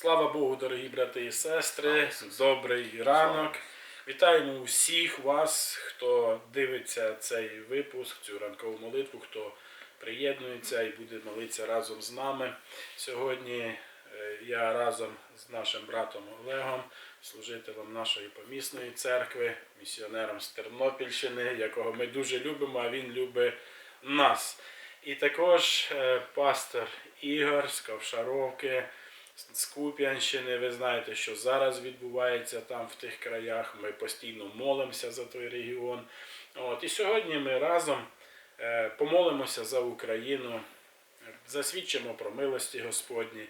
Слава Богу, дорогі брати і сестри, добрий ранок. Вітаємо усіх вас, хто дивиться цей випуск, цю ранкову молитву, хто приєднується і буде молитися разом з нами. Сьогодні е, я разом з нашим братом Олегом, служителем нашої помісної церкви, місіонером з Тернопільщини, якого ми дуже любимо, а він любить нас. І також е, пастор Ігор з Ковшаровки, з Куп'янщини. Ви знаєте, що зараз відбувається там в тих краях. Ми постійно молимося за той регіон. От, і сьогодні ми разом е, помолимося за Україну, засвідчимо про милості Господні.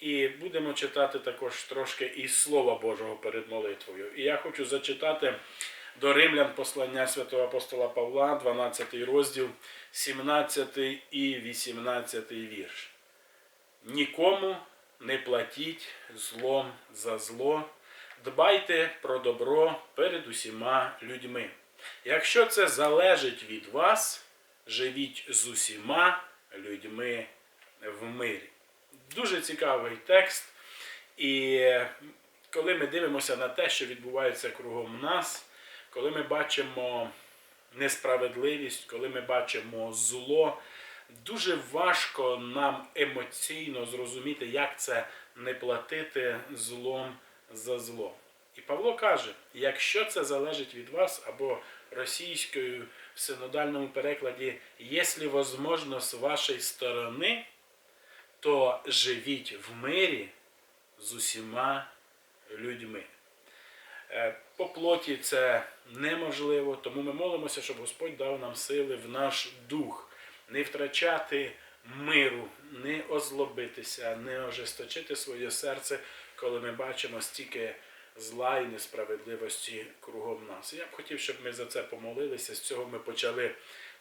І будемо читати також трошки із Слова Божого перед молитвою. І я хочу зачитати до римлян послання святого апостола Павла, 12 розділ, 17 і 18 вірш. Нікому не платіть злом за зло, дбайте про добро перед усіма людьми. Якщо це залежить від вас, живіть з усіма людьми в мирі. Дуже цікавий текст. І коли ми дивимося на те, що відбувається кругом нас, коли ми бачимо несправедливість, коли ми бачимо зло, дуже важко нам емоційно зрозуміти, як це не платити злом за зло. І Павло каже: якщо це залежить від вас, або російською в синодальному перекладі, якщо возможно з вашої сторони, то живіть в мирі з усіма людьми. Е, По плоті це неможливо, тому ми молимося, щоб Господь дав нам сили в наш дух, не втрачати миру, не озлобитися, не ожесточити своє серце, коли ми бачимо стільки зла і несправедливості кругом нас. Я б хотів, щоб ми за це помолилися. З цього ми почали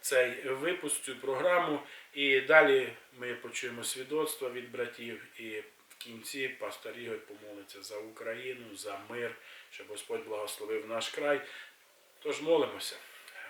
цей випуск, цю програму. І далі ми почуємо свідоцтва від братів. І в кінці пастор Ігор помолиться за Україну, за мир, щоб Господь благословив наш край. Тож молимося.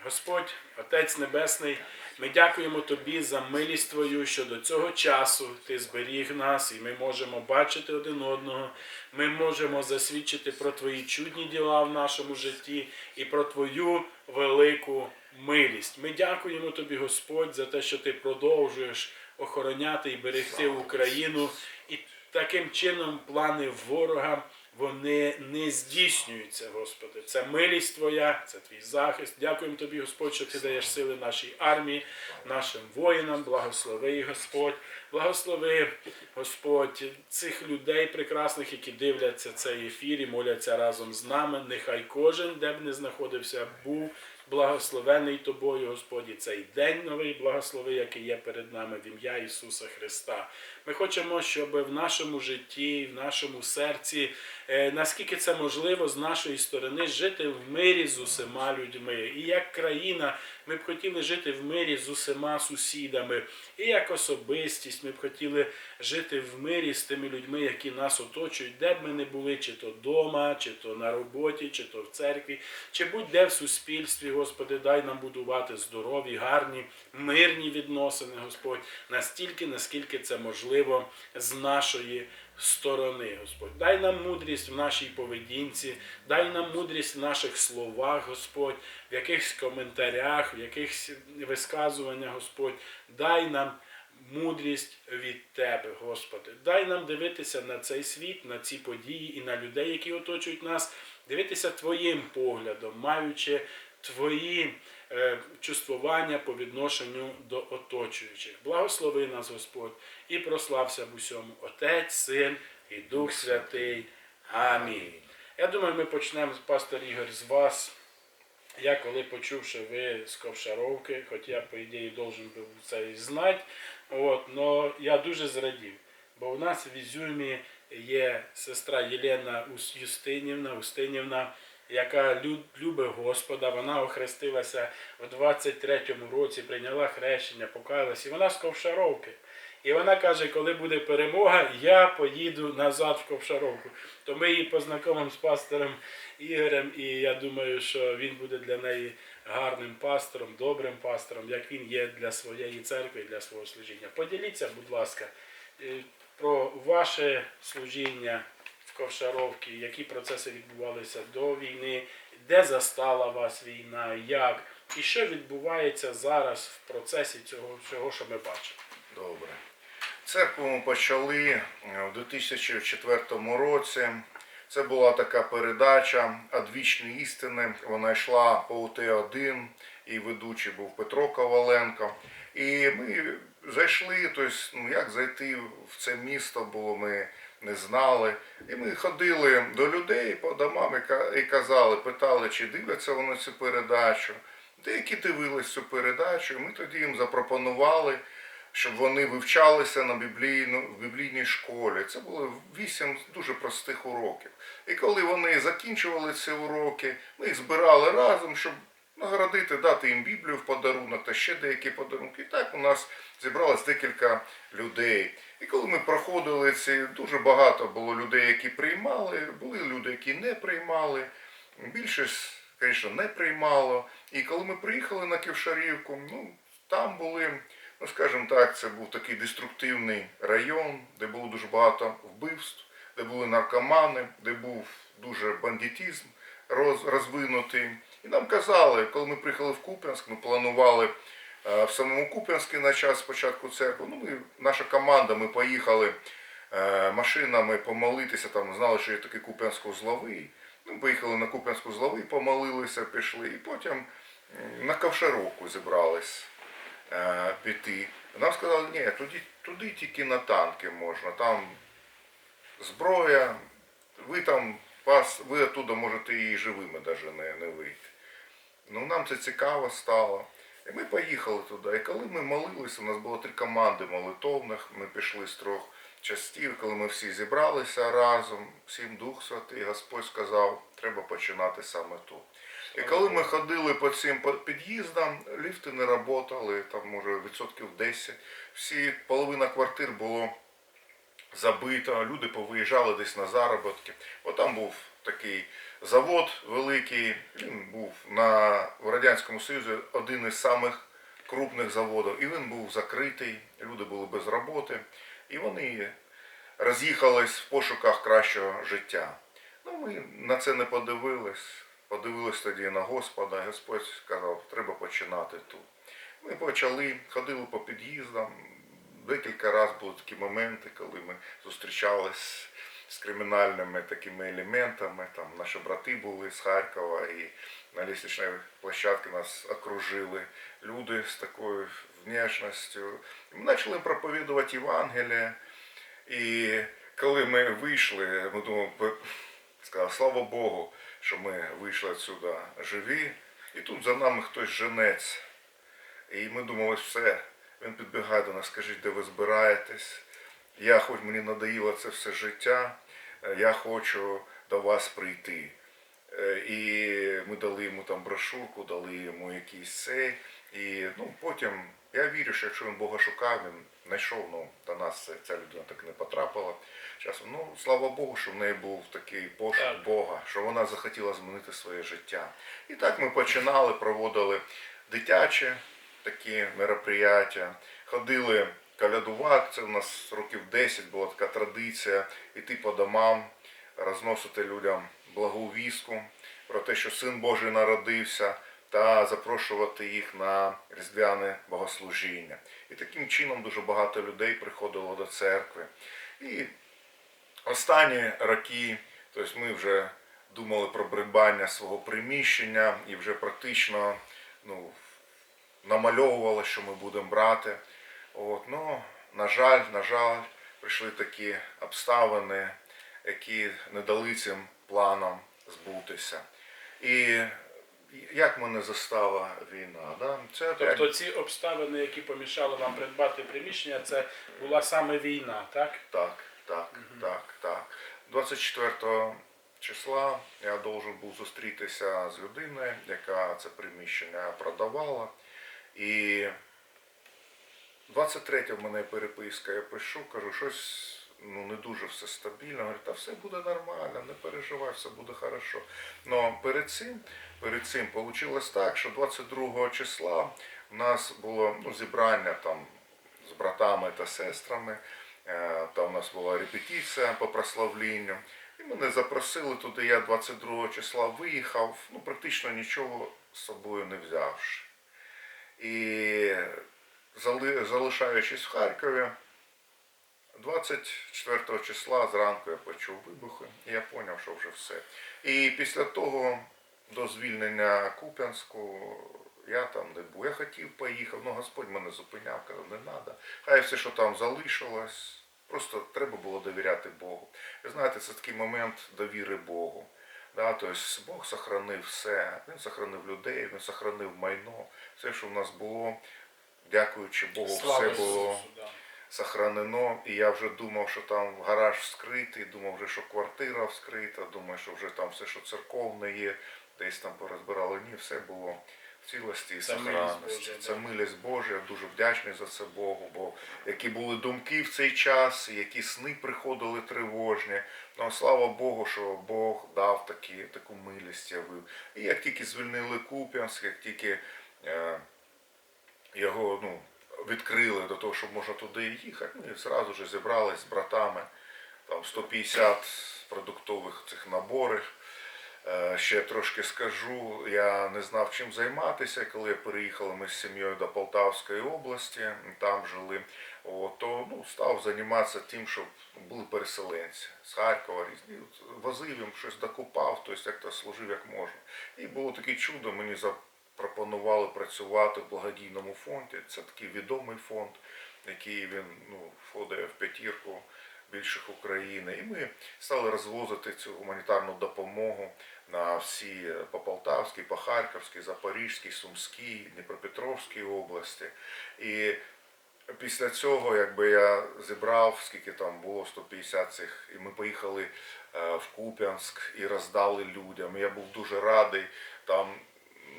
Господь, Отець Небесний, ми дякуємо Тобі за милість Твою, що до цього часу Ти зберіг нас, і ми можемо бачити один одного. Ми можемо засвідчити про Твої чудні діла в нашому житті і про Твою велику милість. Ми дякуємо Тобі, Господь, за те, що Ти продовжуєш охороняти і берегти Україну. І таким чином плани ворога вони не здійснюються, Господи. Це милість Твоя, це Твій захист. Дякуємо Тобі, Господь, що Ти даєш сили нашій армії, нашим воїнам. Благослови Господь. Благослови, Господь, цих людей прекрасних, які дивляться цей ефір і моляться разом з нами. Нехай кожен, де б не знаходився, був благословений Тобою, Господі, цей день новий благослови, який є перед нами в ім'я Ісуса Христа. Ми хочемо, щоб в нашому житті, в нашому серці, е, наскільки це можливо, з нашої сторони жити в мирі з усіма людьми. І як країна, ми б хотіли жити в мирі з усіма сусідами. І як особистість, ми б хотіли жити в мирі з тими людьми, які нас оточують, де б ми не були, чи то вдома, чи то на роботі, чи то в церкві, чи будь-де в суспільстві, Господи, дай нам будувати здорові, гарні, мирні відносини, Господь, настільки, наскільки це можливо з нашої сторони, Господь. Дай нам мудрість в нашій поведінці, дай нам мудрість в наших словах, Господь, в якихось коментарях, в якихось висказуваннях, Господь. Дай нам мудрість від Тебе, Господи. Дай нам дивитися на цей світ, на ці події і на людей, які оточують нас, дивитися Твоїм поглядом, маючи Твої чувствування по відношенню до оточуючих. Благослови нас, Господь, і прослався в усьому Отець, Син і Дух Святий. Амінь. Я думаю, ми почнемо, пастор Ігор, з вас. Я коли почув, що ви з Ковшаровки, хоч я, по ідеї, должен був це і знати, от, но я дуже зрадів. Бо у нас в Ізюмі є сестра Єлена Юстинівна, Устинівна, яка любить Господа. Вона охрестилася в 23-му році, прийняла хрещення, покаялась, і вона з Ковшаровки. І вона каже, коли буде перемога, я поїду назад в Ковшаровку. То ми її познайомимо з пастором Ігорем, і я думаю, що він буде для неї гарним пастором, добрим пастором, як він є для своєї церкви для свого служіння. Поділіться, будь ласка, е, про ваше служіння в Ковшаровці, які процеси відбувалися до війни, де застала вас війна, як, і що відбувається зараз в процесі цього всього, що ми бачимо. Добре. Церкву ми почали е, в 2004 році. Це була така передача «Адвічні істини. Вона йшла по УТ-1, і ведучий був Петро Коваленко. І ми зайшли, тобто, ну як зайти в це місто було, ми не знали. І ми ходили до людей по домам і казали, питали, чи дивляться вони цю передачу. Деякі дивились цю передачу, і ми тоді їм запропонували щоб вони вивчалися на біблійну, в біблійній школі. Це було вісім дуже простих уроків. І коли вони закінчували ці уроки, ми їх збирали разом, щоб наградити, дати їм Біблію в подарунок та ще деякі подарунки. І так у нас зібралось декілька людей. І коли ми проходили ці, дуже багато було людей, які приймали, були люди, які не приймали. Більшість, звісно, не приймало. І коли ми приїхали на Ківшарівку, ну там були, ну скажімо так, це був такий деструктивний район, де було дуже багато вбивств, де були наркомани, де був дуже бандитизм роз, розвинутий. І нам казали, коли ми приїхали в Куп'янськ, ми планували е, в самому Куп'янську на час спочатку церкви. Ну, ми, наша команда, ми поїхали е, машинами помолитися, там знали, що є такий Куп'янсько-Зловий. Ми поїхали на Куп'янську-Зловий, помолилися, пішли, і потім на Ковшаровку зібрались е, піти. Нам сказали, ні, туди, туди тільки на танки можна, там зброя, ви там вас, ви оттуда можете і живими навіть не, не вийти. Ну нам це цікаво стало. І ми поїхали туди. І коли ми молилися, у нас було три команди молитовних, ми пішли з трьох частів, коли ми всі зібралися разом, всім Дух Святий, Господь сказав, треба починати саме тут. І коли ми ходили по цим під'їздам, ліфти не працювали, там може відсотків 10. Всі половина квартир було забито, люди повиїжджали десь на заробітки. От там був такий завод великий, він був на, в Радянському Союзі один із самих крупних заводів, і він був закритий, люди були без роботи, і вони роз'їхались в пошуках кращого життя. Ну, ми на це не подивились. Подивились тоді на Господа, Господь сказав, треба починати тут. Ми почали, ходили по під'їздам. Декілька разів були такі моменти, коли ми зустрічались з кримінальними такими елементами. Там наші брати були з Харкова і на лісничній площадці нас окружили люди з такою внешністю. Ми почали проповідувати Євангеліє. І коли ми вийшли, ми думали, сказав, слава Богу, що ми вийшли відсюди живі. І тут за нами хтось женеться. І ми думали, все, він підбігає до нас, скажіть, де ви збираєтесь. Я хоч мені надоїло це все життя, е, я хочу до вас прийти. Е, І ми дали йому там брошурку, дали йому якийсь цей. І ну, потім я вірю, що якщо він Бога шукав, він знайшов, ну, до нас ця людина так не потрапила. Часом, ну, слава Богу, що в неї був такий пошук Так. Бога, що вона захотіла змінити своє життя. І так ми починали, проводили дитячі такі мероприятия, ходили калядувати, це у нас років 10 була така традиція, іти по домам, розносити людям благу вістку про те, що Син Божий народився, та запрошувати їх на різдвяне богослужіння. І таким чином дуже багато людей приходило до церкви. І останні роки, тобто ми вже думали про придбання свого приміщення і вже практично ну, намальовували, що ми будемо брати. От, ну, на жаль, на жаль, прийшли такі обставини, які не дали цим планам збутися. І як мене застала війна? Да? Це Тобто ці обставини, які помішали вам придбати приміщення, це була саме війна, так? Так, так, так, так. 24 числа я должен був зустрітися з людиною, яка це приміщення продавала. І 23 в мене переписка, я пишу, кажу, щось ну, не дуже все стабільно. Говорю, та все буде нормально, не переживай, все буде хорошо. Но перед цим, перед цим вийшло так, що 22 числа в нас було ну, зібрання там з братами та сестрами. Е, Там у нас була репетиція по прославленню. І мене запросили туди. Я 22 числа виїхав, ну практично нічого з собою не взявши. І залишаючись в Харкові, 24 числа зранку я почув вибухи, і я зрозумів, що вже все. І після того, до звільнення Куп'янську, я там не був. Я хотів поїхав, але Господь мене зупиняв, казав, не треба. Хай все, що там залишилось, просто треба було довіряти Богу. Ви знаєте, це такий момент довіри Богу. Да, тобто Бог сохранив все, Він сохранив людей, Він сохранив майно, все, що в нас було, дякуючи Богу, Слава все було Ісусу, да. сохранено. І я вже думав, що там гараж вскритий, думав вже, що квартира вскрита, думаю, що вже там все, що церковне є, десь там порозбирали. Ні, все було в цілості і сохранності. Це милість Божа, я дуже вдячний за це Богу, бо які були думки в цей час, які сни приходили тривожні. Ну, слава Богу, що Бог дав такі, таку милість явив. І як тільки звільнили Куп'янськ, як тільки е, його ну, відкрили до того, щоб можна туди їхати. Ми зразу ж зібрались з братами, там 150 продуктових цих наборів. Е, Ще трошки скажу, я не знав чим займатися, коли переїхали ми з сім'єю до Полтавської області, там жили, то ну, став займатися тим, щоб були переселенці з Харкова різні. Возив їм щось докупав, тобто як то служив як можна. І було таке чудо, мені запропонували працювати в благодійному фонді. Це такий відомий фонд, який він ну, входить в п'ятірку більших України. І ми стали розвозити цю гуманітарну допомогу на всі по Полтавській, по Харківській, Запорізькій, Сумській, Дніпропетровській області. І після цього, якби я зібрав, скільки там було 150 цих, і ми поїхали е, в Куп'янськ і роздали людям. Я був дуже радий. Там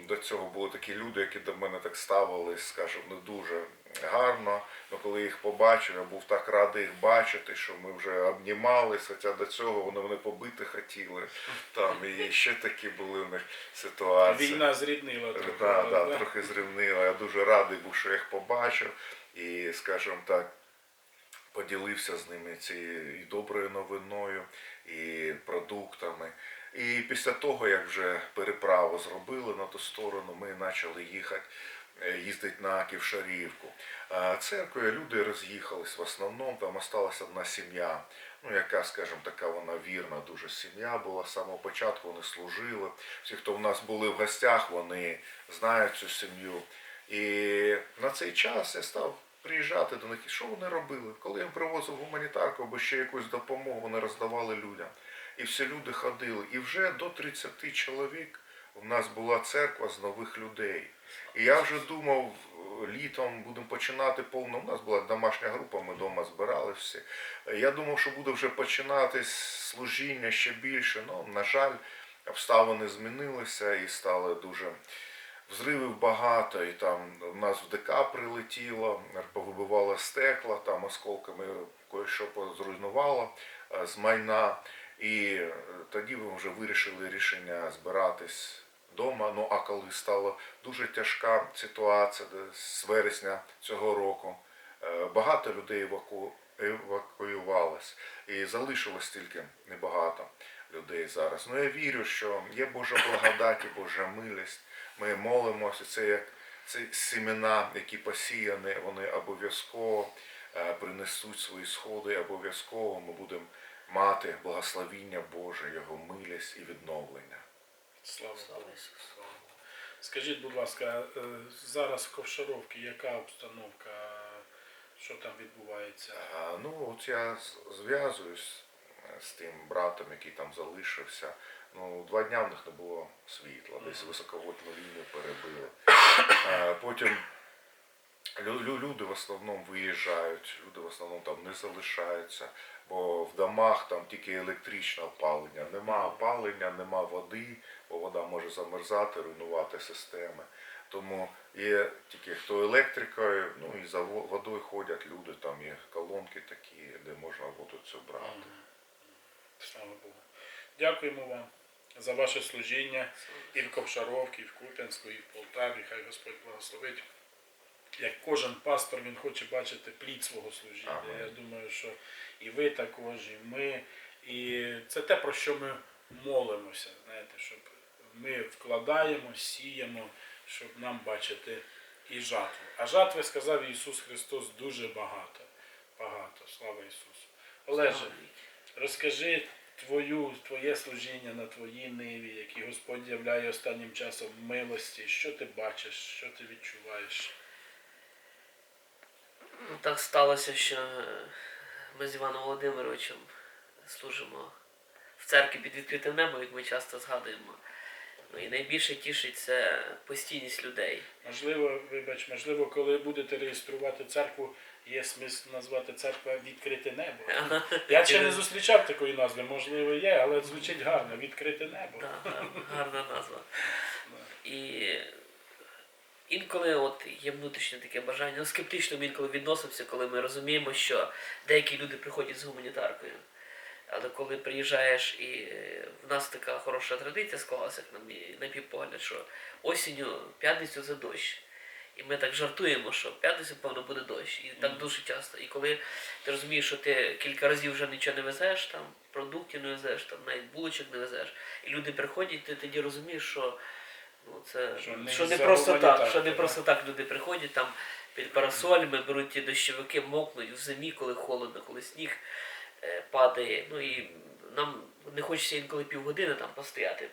до цього були такі люди, які до мене так ставились, скажімо, не дуже гарно. Ну, коли їх побачив, я був так радий їх бачити, що ми вже обнімались, хоча до цього вони мене побити хотіли. Там і ще такі були в них ситуації. Війна зріднила трохи. Да, да, да? трохи зрівнила. Я дуже радий був, що я їх побачив. І, скажімо так, поділився з ними цією і доброю новиною, і продуктами. І після того, як вже переправу зробили на ту сторону, ми почали їхати, е, їздити на Ківшарівку. А Церквою люди роз'їхались в основному, там осталася одна сім'я, ну яка, скажімо, така вона вірна, дуже сім'я була з самого початку, вони служили. Всі, хто в нас були в гостях, вони знають цю сім'ю. І на цей час я став приїжджати до них. І що вони робили? Коли я привозив гуманітарку або ще якусь допомогу, вони роздавали людям. І всі люди ходили. І вже до 30 чоловік у нас була церква з нових людей. І я вже думав, літом будемо починати повно. У нас була домашня група, ми вдома збирали всі. Е, Я думав, що буде вже починатись служіння ще більше. Ну, на жаль, обставини змінилися і стали дуже взривів багато, і там в нас в ДК прилетіло, повибивало стекла, там осколками кое-що позруйнувало е, з майна. І е, тоді ми вже вирішили рішення збиратись вдома. Ну а коли стала дуже тяжка ситуація з вересня цього року, е, багато людей еваку... евакуювалось. І залишилось тільки небагато людей зараз. Ну я вірю, що є Божа благодать і Божа милість. Ми молимося, це як це семена, які посіяні, вони обов'язково е, принесуть свої сходи, обов'язково ми будемо мати благословіння Боже, Його милість і відновлення. Слава Слава Богу. Ісусу. Скажіть, будь ласка, е, зараз в Ковшаровці яка обстановка? Що там відбувається? А, ну, от я зв'язуюсь е, з тим братом, який там залишився. Ну, два дня в них не було світла, десь високовольтну лінію перебили. А, потім лю- лю- люди в основному виїжджають, люди в основному там не залишаються, бо в домах там тільки електричне опалення. Нема опалення, нема води, бо вода може замерзати, руйнувати системи. Тому є тільки хто електрикою, ну і за водою ходять люди, там є колонки такі, де можна воду цю брати. Слава Богу. Дякуємо вам за ваше служіння і в Ковшаровці, і в Куп'янську, і в Полтаві. Хай Господь благословить як кожен пастор, він хоче бачити плід свого служіння. Ага. Я думаю, що і ви також, і ми. І це те, про що ми молимося. Знаєте, щоб ми вкладаємо, сіємо, щоб нам бачити і жатву. А жатви, сказав Ісус Христос, дуже багато. Багато. Слава Ісусу. Олеже, розкажи твою, твоє служіння на твоїй ниві, які Господь являє останнім часом милості. Що ти бачиш, що ти відчуваєш? Ну, так сталося, що ми з Іваном Володимировичем служимо в церкві під відкритим небом, як ми часто згадуємо. Ну і найбільше тішить це постійність людей. Можливо, вибач, можливо, коли будете реєструвати церкву, є смисл назвати церква відкрите небо. Я ще не зустрічав такої назви, можливо, є, але звучить гарно відкрите небо. Так, так, гарна назва. І інколи от є внутрішнє таке бажання, ну скептично ми інколи відносимося, коли ми розуміємо, що деякі люди приходять з гуманітаркою. Але коли приїжджаєш і е, в нас така хороша традиція склалася, на мій, на мій погляд, що осінню п'ятницю за дощ. І ми так жартуємо, що в п'ятницю, певно, буде дощ. І так дуже часто. І коли ти розумієш, що ти кілька разів вже нічого не везеш, там, продуктів не везеш, там, навіть булочок не везеш, і люди приходять, ти тоді розумієш, що ну, це Що що не не, просто так, так, що не просто так люди приходять там під парасолями, беруть ті дощовики, мокнуть в зимі, коли холодно, коли сніг е, падає. Ну і нам не хочеться інколи півгодини там постояти.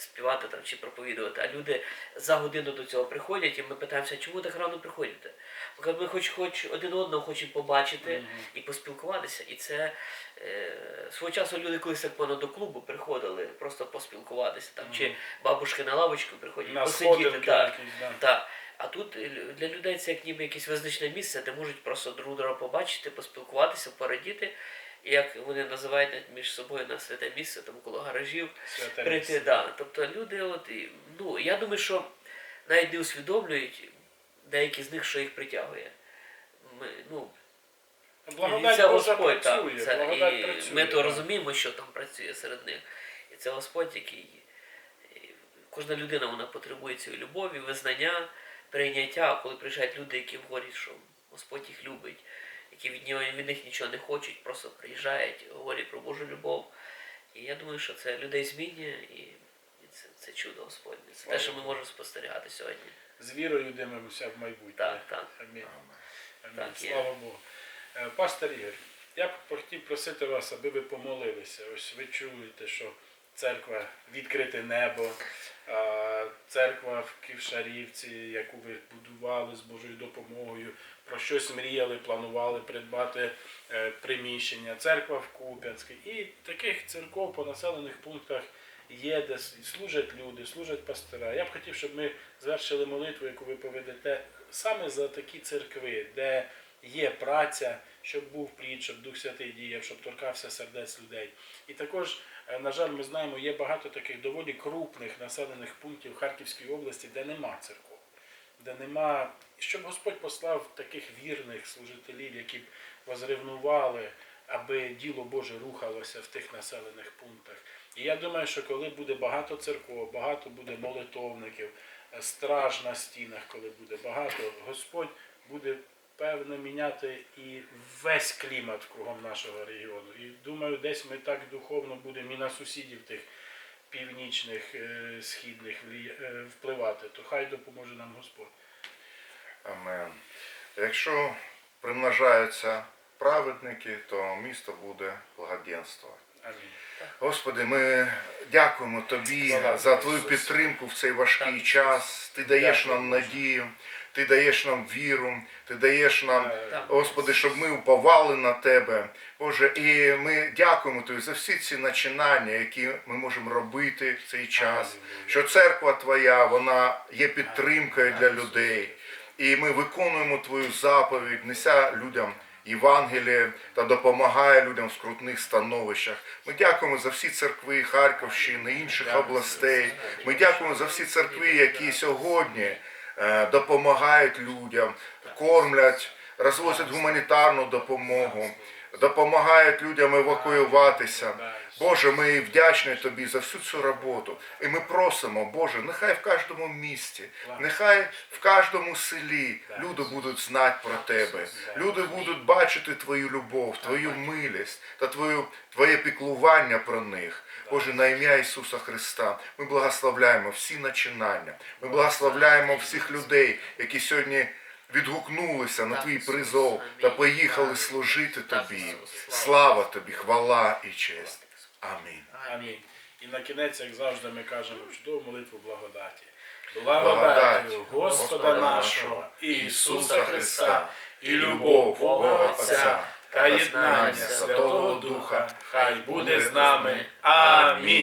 Співати там чи проповідувати, а люди за годину до цього приходять, і ми питаємося, чому так рано приходите? Кажемо, ми хоч, хоч один одного хочемо побачити Мгм. і поспілкуватися. І це е, свого часу люди колись так певно, до клубу приходили просто поспілкуватися, там, чи бабушки на лавочку приходять На посидіти. сходинки Так, да. так. А тут е, для людей це як ніби якесь визначне місце, де можуть просто друг друга побачити, поспілкуватися, порадіти. Як вони називають між собою на святе місце, там коло гаражів, прийти. Да. Тобто люди, от, ну, я думаю, що навіть не усвідомлюють деякі з них, що їх притягує. Ми, ну, Благодать і це Господь, працює, це, благодать і працює. ми то розуміємо, що там працює серед них. І це Господь, який кожна людина вона потребує цієї любові, визнання, прийняття. Коли приїжджають люди, які говорять, що Господь їх любить, які від нього від них нічого не хочуть, просто приїжджають, говорять про Божу любов. І я думаю, що це людей змінює, і, і це, це чудо Господнє. Це те, що ми можемо спостерігати сьогодні. З вірою дивимося в майбутнє. Так, так. Амінь. Амінь. Так, є. Слава Богу. Е, Пастор Ігор, я б хотів просити вас, аби ви помолилися. Ось ви чуєте, що церква відкрите небо, церква в Ківшарівці, яку ви будували з Божою допомогою, про щось мріяли, планували придбати е, приміщення, церква в Куп'янській. І таких церков по населених пунктах є, де служать люди, служать пастора. Я б хотів, щоб ми звершили молитву, яку ви поведете саме за такі церкви, де є праця, щоб був плід, щоб Дух Святий діяв, щоб торкався сердець людей. І також, на жаль, ми знаємо, є багато таких доволі крупних населених пунктів Харківської області, де нема церков, де нема, щоб Господь послав таких вірних служителів, які б возревнували, аби діло Боже рухалося в тих населених пунктах. І я думаю, що коли буде багато церков, багато буде молитовників, е, страж на стінах, коли буде багато, Господь буде певно міняти і весь клімат кругом нашого регіону. І думаю, десь ми так духовно будемо і на сусідів тих північних, е, східних е, впливати, то хай допоможе нам Господь. Амен. Якщо примножаються праведники, то місто буде благоденствувати. Господи, ми дякуємо Тобі Слава за Твою підтримку в цей важкий час. Ти даєш нам надію, Ти даєш нам віру, Ти даєш нам, Господи, щоб ми уповали на Тебе. Боже, і ми дякуємо Тобі за всі ці начинання, які ми можемо робити в цей час. Що церква Твоя, вона є підтримкою для людей. І ми виконуємо Твою заповідь, неся людям Євангеліє та допомагає людям в скрутних становищах. Ми дякуємо за всі церкви Харківщини, інших областей. Ми дякуємо за всі церкви, які сьогодні допомагають людям, кормлять, розвозять гуманітарну допомогу. допомагають людям евакуюватися. Боже, ми вдячні тобі за всю цю роботу. І ми просимо, Боже, нехай в кожному місті, нехай в кожному селі люди будуть знати про тебе. Люди будуть бачити твою любов, твою милість та твою, твоє піклування про них. Боже, на ім'я Ісуса Христа ми благословляємо всі начинання. Ми благословляємо всіх людей, які сьогодні відгукнулися на твій призов та поїхали служити тобі. Слава тобі, хвала і честь. Амінь. Амінь. І на кінець, як завжди, ми кажемо чудову молитву благодаті. Благодать Господа нашого Ісуса Христа і любов Бога Отця та єднання Святого Духа хай буде з нами. Амінь.